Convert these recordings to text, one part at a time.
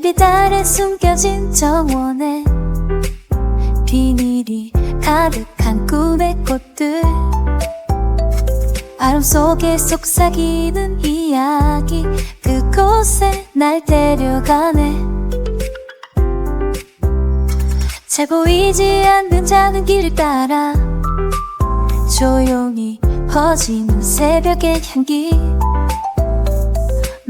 달빛 아래 숨겨진 정원에 비닐이 가득한 꿈의 꽃들. 바람 속에 속삭이는 이야기 그곳에 날 데려가네. 잘 보이지 않는 작은 길을 따라 조용히 퍼지는 새벽의 향기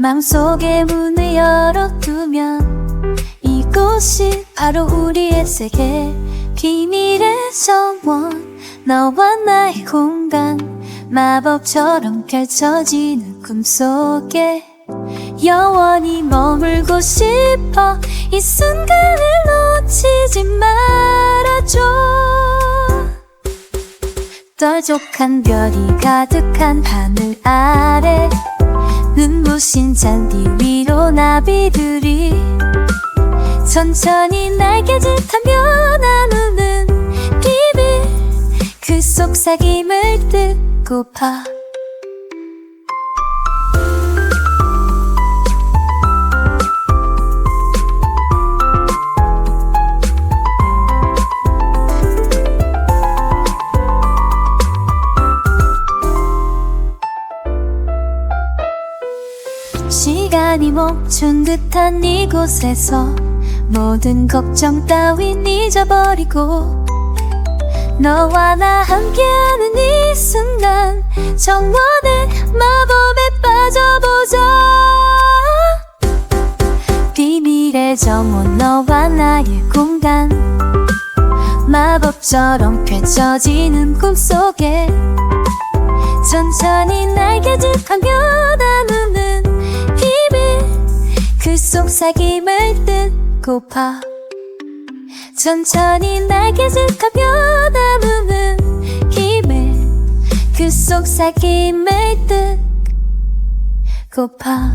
마음속에 문을 열어두면 이곳이 바로 우리의 세계. 비밀의 정원 너와 나의 공간. 마법처럼 펼쳐지는 꿈속에 영원히 머물고 싶어. 이 순간을 놓치지 말아줘. 떨족한 별이 가득한 하늘 아래 눈부신 잔디 위로 나비들이 천천히 날개짓하며 나누는 비밀. 그 속삭임을 듣고파 시간이 멈춘 듯한 이곳에서 모든 걱정 따윈 잊어버리고 너와 나 함께하는 이 순간 정원의 마법에 빠져보자. 비밀의 정원 너와 나의 공간. 마법처럼 펼쳐지는 꿈속에 천천히 날개짓하며 그 속삭임을 듣고파. 천천히 날개짓하며 나누는 비밀 그 속삭임을 듣고파